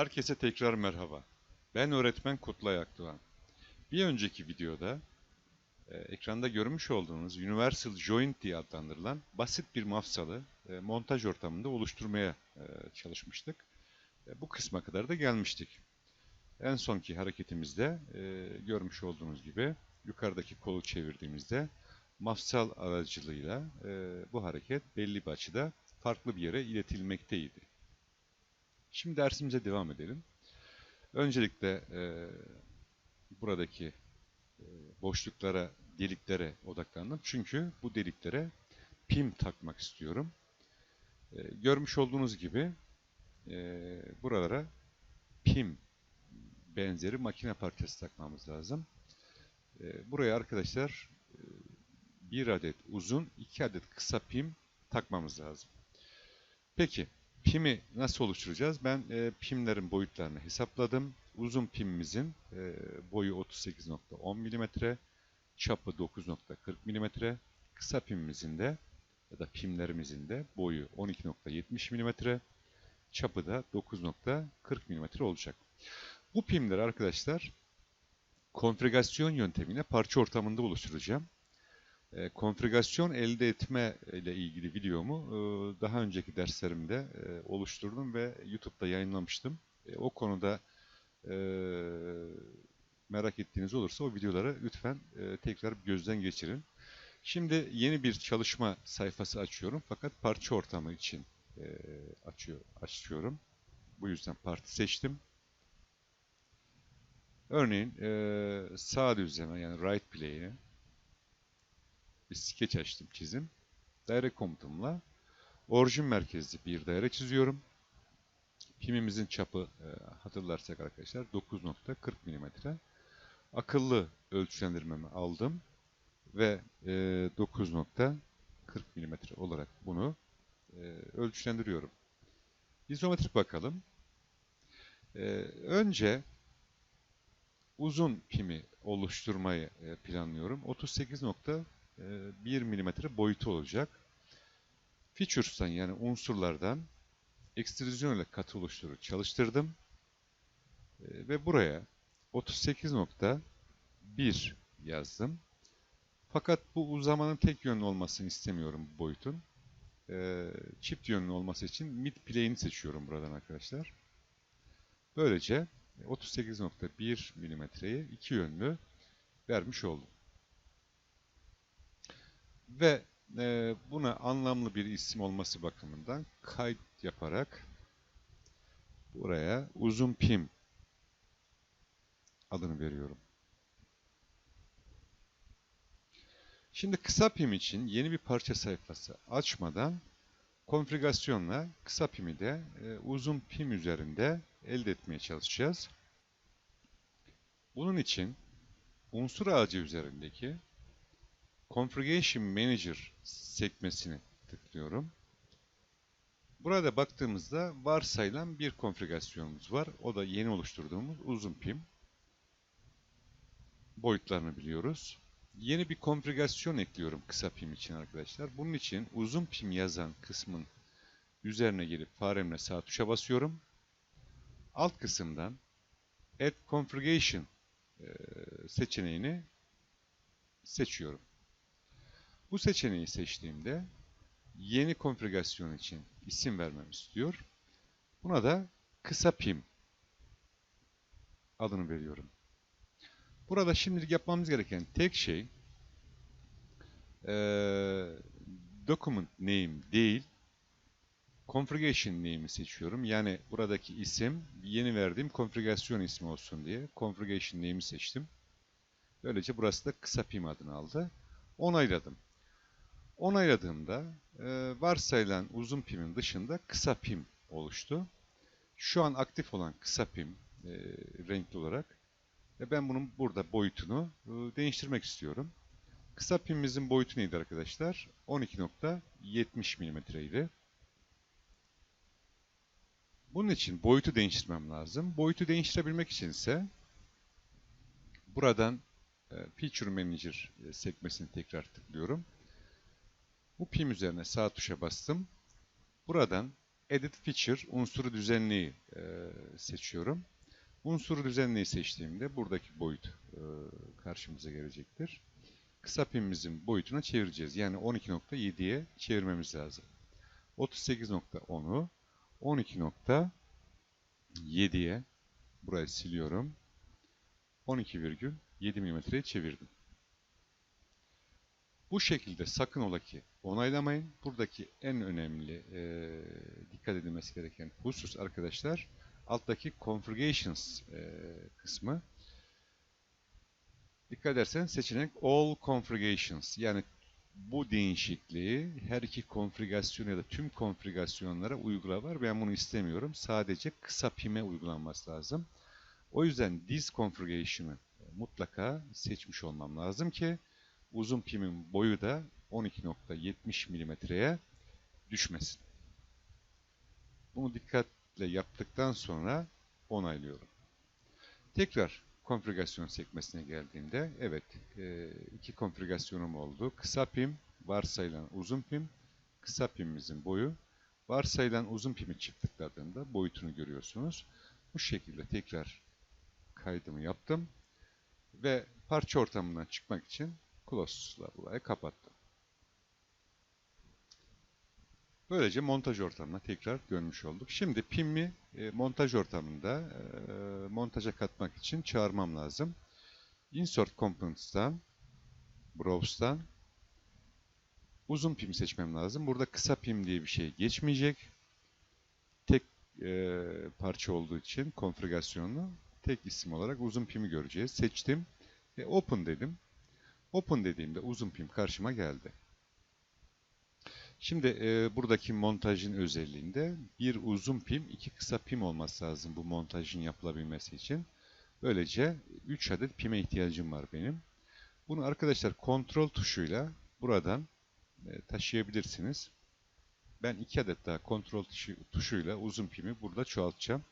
Herkese tekrar merhaba. Ben öğretmen Kutlay Akdoğan. Bir önceki videoda e, ekranda görmüş olduğunuz Universal Joint diye adlandırılan basit bir mafsalı e, montaj ortamında oluşturmaya e, çalışmıştık. E, bu kısma kadar da gelmiştik. En sonki hareketimizde e, görmüş olduğunuz gibi yukarıdaki kolu çevirdiğimizde mafsal aracılığıyla e, bu hareket belli bir açıda farklı bir yere iletilmekteydi. Şimdi dersimize devam edelim. Öncelikle e, buradaki e, boşluklara, deliklere odaklandım. Çünkü bu deliklere pim takmak istiyorum. E, görmüş olduğunuz gibi e, buralara pim benzeri makine parçası takmamız lazım. E, buraya arkadaşlar e, bir adet uzun, iki adet kısa pim takmamız lazım. Peki, pimi nasıl oluşturacağız? Ben e, pimlerin boyutlarını hesapladım. Uzun pimimizin e, boyu 38.10 mm, çapı 9.40 mm, kısa pimimizin de ya da pimlerimizin de boyu 12.70 mm, çapı da 9.40 mm olacak. Bu pimleri arkadaşlar konfigürasyon yöntemiyle parça ortamında oluşturacağım. E, konfigürasyon elde etme ile ilgili videomu e, daha önceki derslerimde e, oluşturdum ve YouTube'da yayınlamıştım. E, o konuda e, merak ettiğiniz olursa o videoları lütfen e, tekrar gözden geçirin. Şimdi yeni bir çalışma sayfası açıyorum fakat parça ortamı için e, açıyor, açıyorum. Bu yüzden parti seçtim. Örneğin e, sağ düzleme yani right play'e bir skeç açtım çizim. Daire komutumla orijin merkezli bir daire çiziyorum. Pimimizin çapı e, hatırlarsak arkadaşlar 9.40 mm. Akıllı ölçülendirmemi aldım ve e, 9.40 mm olarak bunu e, ölçülendiriyorum. İzometrik bakalım. E, önce uzun pimi oluşturmayı planlıyorum. 38.40 ee, 1 milimetre boyutu olacak. Features'tan yani unsurlardan ekstrüzyon ile katı oluşturu çalıştırdım. Ee, ve buraya 38.1 yazdım. Fakat bu uzamanın tek yönlü olmasını istemiyorum bu boyutun. Ee, çift yönlü olması için mid plane'i seçiyorum buradan arkadaşlar. Böylece 38.1 milimetreyi iki yönlü vermiş oldum. Ve e, buna anlamlı bir isim olması bakımından kayıt yaparak buraya uzun pim adını veriyorum. Şimdi kısa pim için yeni bir parça sayfası açmadan konfigürasyonla kısa pimi de e, uzun pim üzerinde elde etmeye çalışacağız. Bunun için unsur ağacı üzerindeki Configuration Manager sekmesini tıklıyorum. Burada baktığımızda varsayılan bir konfigürasyonumuz var. O da yeni oluşturduğumuz uzun pim. Boyutlarını biliyoruz. Yeni bir konfigürasyon ekliyorum kısa pim için arkadaşlar. Bunun için uzun pim yazan kısmın üzerine gelip faremle sağ tuşa basıyorum. Alt kısımdan Add Configuration seçeneğini seçiyorum. Bu seçeneği seçtiğimde yeni konfigürasyon için isim vermem istiyor. Buna da kısa pim adını veriyorum. Burada şimdilik yapmamız gereken tek şey e, document name değil configuration name'i seçiyorum. Yani buradaki isim yeni verdiğim konfigürasyon ismi olsun diye configuration name'i seçtim. Böylece burası da kısa pim adını aldı. Onayladım. Onayladığımda e, varsayılan uzun pimin dışında kısa pim oluştu. Şu an aktif olan kısa pim e, renkli olarak ve ben bunun burada boyutunu e, değiştirmek istiyorum. Kısa pimimizin boyutu neydi arkadaşlar? 12.70 mm idi. Bunun için boyutu değiştirmem lazım. Boyutu değiştirebilmek için ise buradan e, Feature Manager e, sekmesini tekrar tıklıyorum. Bu pim üzerine sağ tuşa bastım. Buradan Edit Feature, unsuru düzenleyi e, seçiyorum. Unsuru düzenleyi seçtiğimde buradaki boyut e, karşımıza gelecektir. Kısa pimimizin boyutuna çevireceğiz. Yani 12.7'ye çevirmemiz lazım. 38.10'u 12.7'ye burayı siliyorum. 12,7 mm'ye çevirdim. Bu şekilde sakın ola ki onaylamayın. Buradaki en önemli e, dikkat edilmesi gereken husus arkadaşlar alttaki configurations e, kısmı. Dikkat edersen seçenek all configurations yani bu değişikliği her iki konfigürasyon ya da tüm konfigürasyonlara uygula var. Ben bunu istemiyorum. Sadece kısa pime uygulanması lazım. O yüzden this configuration'ı mutlaka seçmiş olmam lazım ki uzun pimin boyu da 12.70 milimetreye düşmesin. Bunu dikkatle yaptıktan sonra onaylıyorum. Tekrar konfigürasyon sekmesine geldiğimde evet e, iki konfigürasyonum oldu. Kısa pim, varsayılan uzun pim, kısa pimimizin boyu, varsayılan uzun pimi çift boyutunu görüyorsunuz. Bu şekilde tekrar kaydımı yaptım ve parça ortamından çıkmak için burayı kapattım. Böylece montaj ortamına tekrar dönmüş olduk. Şimdi pimmi e, montaj ortamında e, montaja katmak için çağırmam lazım. Insert Components'tan, Browse'dan uzun pim seçmem lazım. Burada kısa pim diye bir şey geçmeyecek. Tek e, parça olduğu için konfigürasyonlu tek isim olarak uzun pimi göreceğiz. Seçtim ve Open dedim. Open dediğimde uzun pim karşıma geldi. Şimdi e, buradaki montajın özelliğinde bir uzun pim, iki kısa pim olması lazım bu montajın yapılabilmesi için. Böylece 3 adet pime ihtiyacım var benim. Bunu arkadaşlar kontrol tuşuyla buradan e, taşıyabilirsiniz. Ben 2 adet daha kontrol tuşu, tuşuyla uzun pimi burada çoğaltacağım.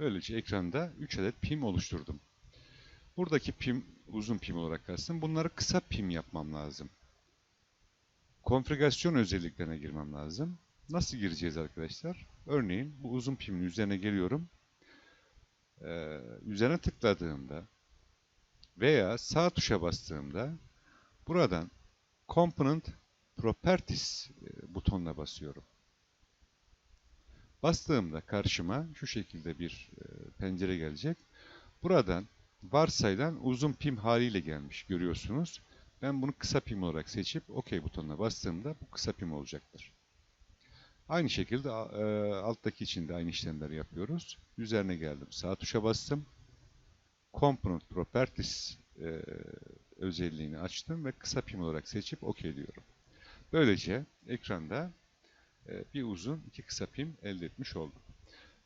Böylece ekranda 3 adet pim oluşturdum. Buradaki pim uzun pim olarak kalsın. Bunları kısa pim yapmam lazım. Konfigürasyon özelliklerine girmem lazım. Nasıl gireceğiz arkadaşlar? Örneğin bu uzun pimin üzerine geliyorum. Ee, üzerine tıkladığımda veya sağ tuşa bastığımda buradan Component Properties e, butonuna basıyorum. Bastığımda karşıma şu şekilde bir e, pencere gelecek. Buradan varsayılan uzun pim haliyle gelmiş görüyorsunuz. Ben bunu kısa pim olarak seçip OK butonuna bastığımda bu kısa pim olacaktır. Aynı şekilde e, alttaki için de aynı işlemleri yapıyoruz. Üzerine geldim. Sağ tuşa bastım. Component Properties e, özelliğini açtım ve kısa pim olarak seçip OK diyorum. Böylece ekranda bir uzun, iki kısa pim elde etmiş oldum.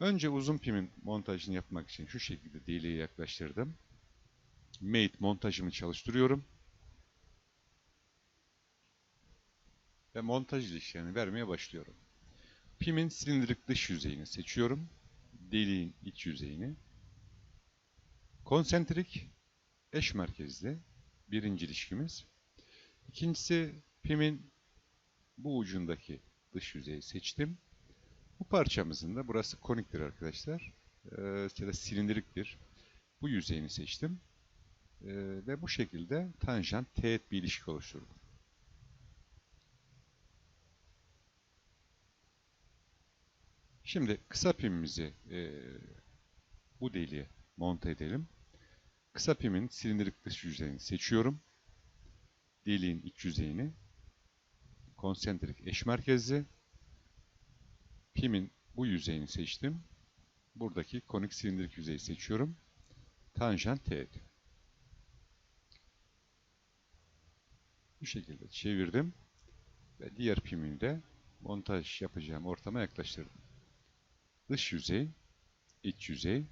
Önce uzun pimin montajını yapmak için şu şekilde deliğe yaklaştırdım. Mate montajımı çalıştırıyorum. Ve montaj işlerini vermeye başlıyorum. Pimin silindirik dış yüzeyini seçiyorum. Deliğin iç yüzeyini. Konsentrik, eş merkezli birinci ilişkimiz. İkincisi pimin bu ucundaki dış yüzeyi seçtim. Bu parçamızın da burası koniktir arkadaşlar. Ee, ya da silindiriktir. Bu yüzeyini seçtim. Ee, ve bu şekilde tanjant teğet bir ilişki oluşturdum. Şimdi kısa pimimizi e, bu deliğe monte edelim. Kısa pimin silindirik dış yüzeyini seçiyorum. Deliğin iç yüzeyini konsentrik eş merkezli. Pimin bu yüzeyini seçtim. Buradaki konik silindirik yüzeyi seçiyorum. Tanjant teğet. Bu şekilde çevirdim. Ve diğer pimini de montaj yapacağım ortama yaklaştırdım. Dış yüzey, iç yüzey,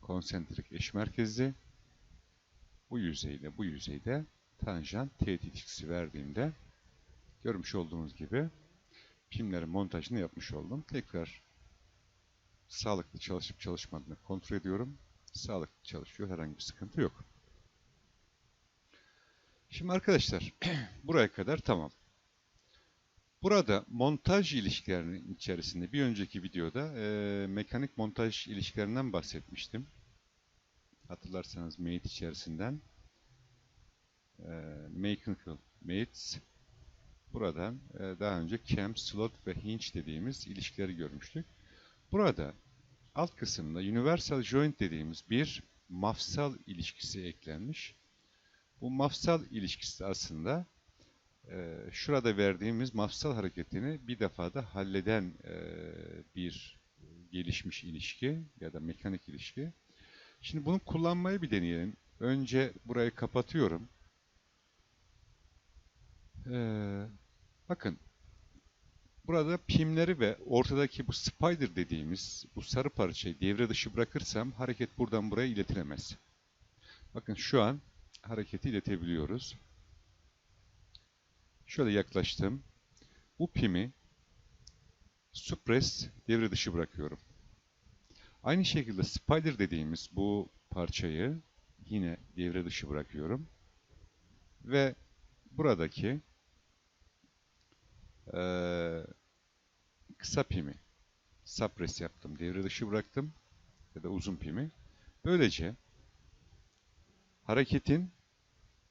konsentrik eş merkezli. Bu yüzeyle bu yüzeyde tanjant teğet ilişkisi verdiğimde Görmüş olduğunuz gibi pimlerin montajını yapmış oldum. Tekrar sağlıklı çalışıp çalışmadığını kontrol ediyorum. sağlıklı çalışıyor. Herhangi bir sıkıntı yok. Şimdi arkadaşlar buraya kadar tamam. Burada montaj ilişkilerinin içerisinde bir önceki videoda e, mekanik montaj ilişkilerinden bahsetmiştim. Hatırlarsanız mate içerisinden e, mechanical mates buradan e, daha önce cam, slot ve hinge dediğimiz ilişkileri görmüştük. Burada alt kısımda universal joint dediğimiz bir mafsal ilişkisi eklenmiş. Bu mafsal ilişkisi aslında e, şurada verdiğimiz mafsal hareketini bir defada halleden e, bir gelişmiş ilişki ya da mekanik ilişki. Şimdi bunu kullanmayı bir deneyelim. Önce burayı kapatıyorum. Ee, bakın burada pimleri ve ortadaki bu spider dediğimiz bu sarı parçayı devre dışı bırakırsam hareket buradan buraya iletilemez. Bakın şu an hareketi iletebiliyoruz. Şöyle yaklaştım. Bu pimi suppress devre dışı bırakıyorum. Aynı şekilde spider dediğimiz bu parçayı yine devre dışı bırakıyorum. Ve buradaki e, kısa pimi suppress yaptım. Devre dışı bıraktım. Ya da uzun pimi. Böylece hareketin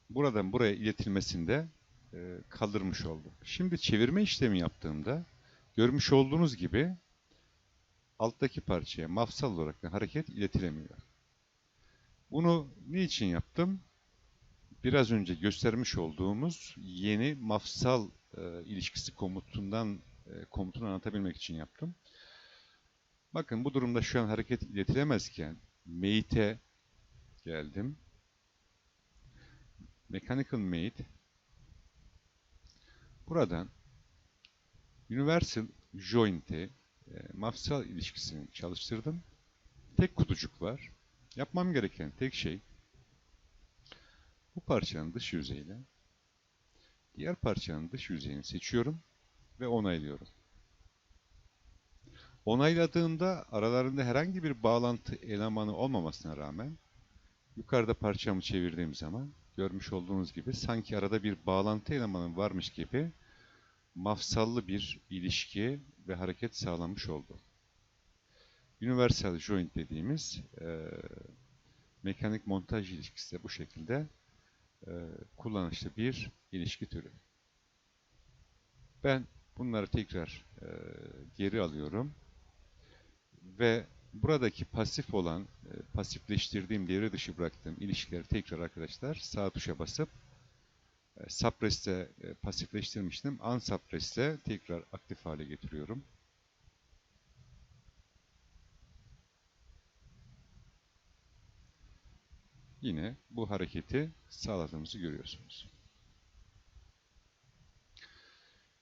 buradan buraya iletilmesinde e, kaldırmış oldum. Şimdi çevirme işlemi yaptığımda görmüş olduğunuz gibi alttaki parçaya mafsal olarak hareket iletilemiyor. Bunu niçin yaptım? Biraz önce göstermiş olduğumuz yeni mafsal e, ilişkisi komutundan e, komutunu anlatabilmek için yaptım. Bakın bu durumda şu an hareket iletilemezken mate'e geldim. Mechanical mate buradan universal joint'i e, mafsal ilişkisini çalıştırdım. Tek kutucuk var. Yapmam gereken tek şey bu parçanın dış yüzeyiyle diğer parçanın dış yüzeyini seçiyorum ve onaylıyorum. Onayladığımda aralarında herhangi bir bağlantı elemanı olmamasına rağmen yukarıda parçamı çevirdiğim zaman görmüş olduğunuz gibi sanki arada bir bağlantı elemanı varmış gibi mafsallı bir ilişki ve hareket sağlanmış oldu. Universal joint dediğimiz e, mekanik montaj ilişkisi de bu şekilde kullanışlı bir ilişki türü. Ben bunları tekrar e, geri alıyorum ve buradaki pasif olan, e, pasifleştirdiğim, devre dışı bıraktığım ilişkileri tekrar arkadaşlar sağ tuşa basıp e, suppress'te e, pasifleştirmiştim. Unsuppress'te tekrar aktif hale getiriyorum. Yine bu hareketi sağladığımızı görüyorsunuz.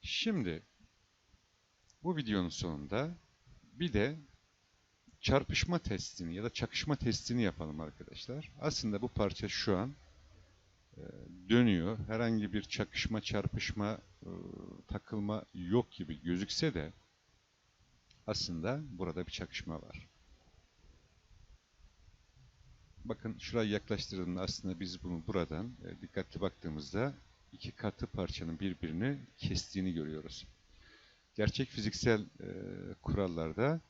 Şimdi bu videonun sonunda bir de çarpışma testini ya da çakışma testini yapalım arkadaşlar. Aslında bu parça şu an e, dönüyor. Herhangi bir çakışma, çarpışma, e, takılma yok gibi gözükse de aslında burada bir çakışma var. Bakın şuraya yaklaştırdığında aslında biz bunu buradan e, dikkatli baktığımızda iki katı parçanın birbirini kestiğini görüyoruz. Gerçek fiziksel e, kurallarda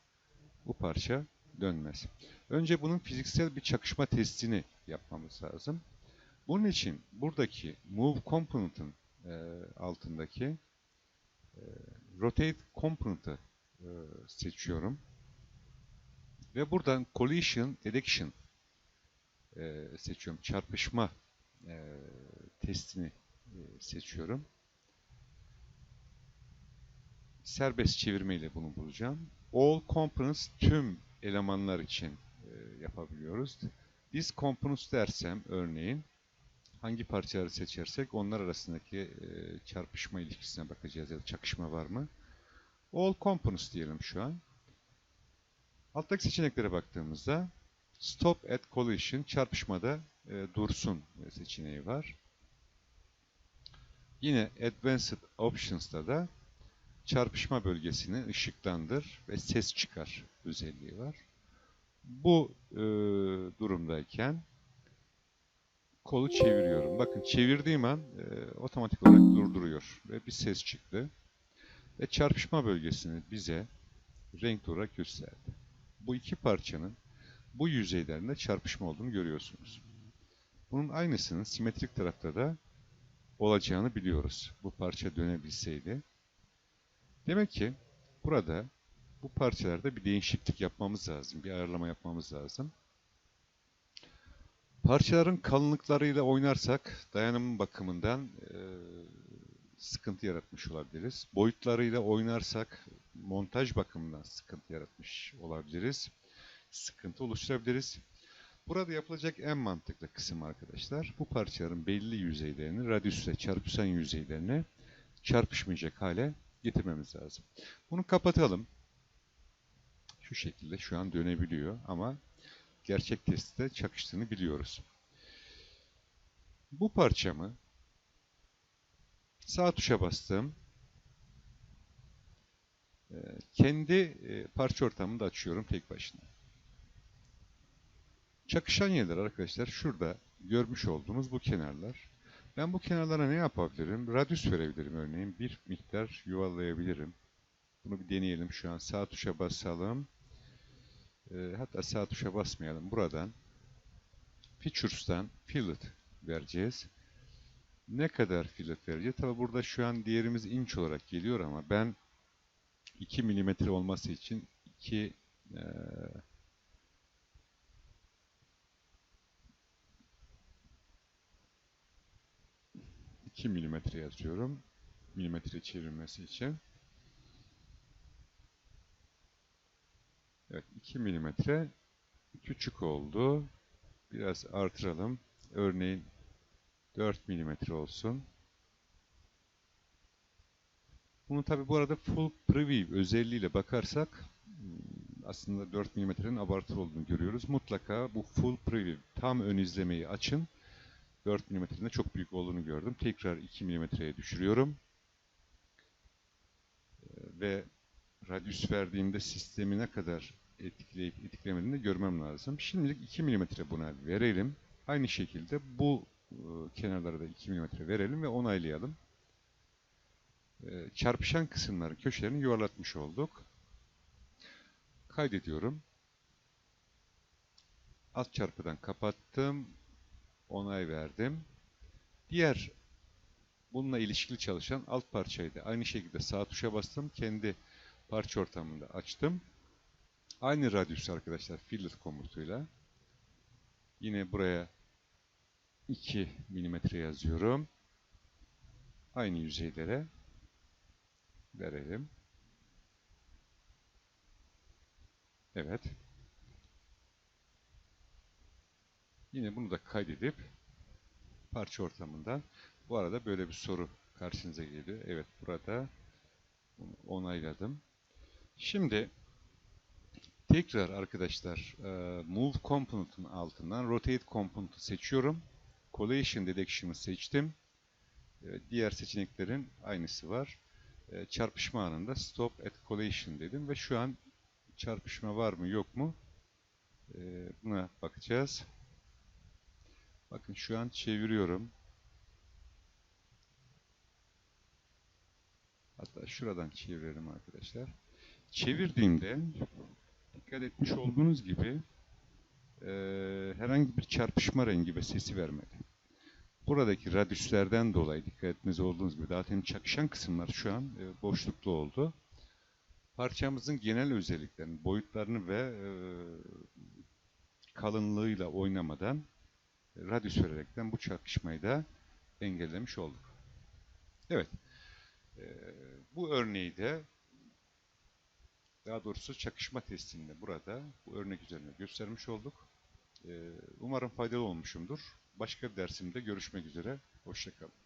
bu parça dönmez. Önce bunun fiziksel bir çakışma testini yapmamız lazım. Bunun için buradaki move component'ın e, altındaki e, rotate component'ı e, seçiyorum. Ve buradan collision detection e, seçiyorum. Çarpışma e, testini e, seçiyorum. Serbest çevirme ile bunu bulacağım. All components tüm elemanlar için e, yapabiliyoruz. This components dersem örneğin hangi parçaları seçersek onlar arasındaki e, çarpışma ilişkisine bakacağız ya da çakışma var mı? All components diyelim şu an. Alttaki seçeneklere baktığımızda Stop at collision çarpışmada e, dursun seçeneği var. Yine Advanced Options'ta da çarpışma bölgesini ışıklandır ve ses çıkar özelliği var. Bu e, durumdayken kolu çeviriyorum. Bakın çevirdiğim an e, otomatik olarak durduruyor ve bir ses çıktı. Ve çarpışma bölgesini bize renk olarak gösterdi. Bu iki parçanın bu yüzeylerinde çarpışma olduğunu görüyorsunuz. Bunun aynısının simetrik tarafta da olacağını biliyoruz. Bu parça dönebilseydi. Demek ki burada bu parçalarda bir değişiklik yapmamız lazım. Bir ayarlama yapmamız lazım. Parçaların kalınlıklarıyla oynarsak dayanım bakımından e, sıkıntı yaratmış olabiliriz. Boyutlarıyla oynarsak montaj bakımından sıkıntı yaratmış olabiliriz. Sıkıntı oluşturabiliriz. Burada yapılacak en mantıklı kısım arkadaşlar, bu parçaların belli yüzeylerini, radyüsle çarpışan yüzeylerini çarpışmayacak hale getirmemiz lazım. Bunu kapatalım. Şu şekilde şu an dönebiliyor ama gerçek testte çakıştığını biliyoruz. Bu parçamı sağ tuşa bastım. Ee, kendi e, parça ortamını da açıyorum tek başına. Çakışan yerler arkadaşlar şurada görmüş olduğumuz bu kenarlar. Ben bu kenarlara ne yapabilirim? Radyüs verebilirim örneğin. Bir miktar yuvarlayabilirim. Bunu bir deneyelim şu an. Sağ tuşa basalım. E, hatta sağ tuşa basmayalım. Buradan Features'tan Fillet vereceğiz. Ne kadar fillet vereceğiz? Tabi burada şu an değerimiz inç olarak geliyor ama ben 2 milimetre olması için 2 e, 2 milimetre yazıyorum. Milimetre çevirmesi için. Evet 2 milimetre küçük oldu. Biraz artıralım. Örneğin 4 milimetre olsun. Bunu tabi bu arada full preview özelliğiyle bakarsak hmm, aslında 4 milimetrenin abartılı olduğunu görüyoruz. Mutlaka bu full preview tam ön izlemeyi açın. 4 milimetrenin çok büyük olduğunu gördüm. Tekrar 2 milimetreye düşürüyorum. Ee, ve radyüs verdiğimde sistemi ne kadar etkileyip etkilemediğini görmem lazım. Şimdilik 2 milimetre buna verelim. Aynı şekilde bu e, kenarlara da 2 milimetre verelim ve onaylayalım. Ee, çarpışan kısımların köşelerini yuvarlatmış olduk. Kaydediyorum. Alt çarpıdan kapattım onay verdim. Diğer bununla ilişkili çalışan alt parçayı da aynı şekilde sağ tuşa bastım. Kendi parça ortamında açtım. Aynı radyüs arkadaşlar fillet komutuyla. Yine buraya 2 mm yazıyorum. Aynı yüzeylere verelim. Evet. Yine bunu da kaydedip parça ortamında bu arada böyle bir soru karşınıza geliyor. Evet burada onayladım. Şimdi tekrar arkadaşlar e, Move Component'ın altından Rotate Component'ı seçiyorum. Collation Detection'ı seçtim. E, diğer seçeneklerin aynısı var. E, çarpışma anında Stop at Collation dedim ve şu an çarpışma var mı yok mu buna bakacağız. Bakın şu an çeviriyorum. Hatta şuradan çevirelim arkadaşlar. Çevirdiğimde dikkat etmiş olduğunuz gibi e, herhangi bir çarpışma rengi ve sesi vermedi. Buradaki radyüslerden dolayı dikkat etmeniz olduğunuz gibi zaten çakışan kısımlar şu an e, boşluklu oldu. Parçamızın genel özelliklerini, boyutlarını ve e, kalınlığıyla oynamadan radyüs vererekten bu çarpışmayı da engellemiş olduk. Evet. Bu örneği de daha doğrusu çakışma testinde burada bu örnek üzerine göstermiş olduk. Umarım faydalı olmuşumdur. Başka bir dersimde görüşmek üzere. Hoşçakalın.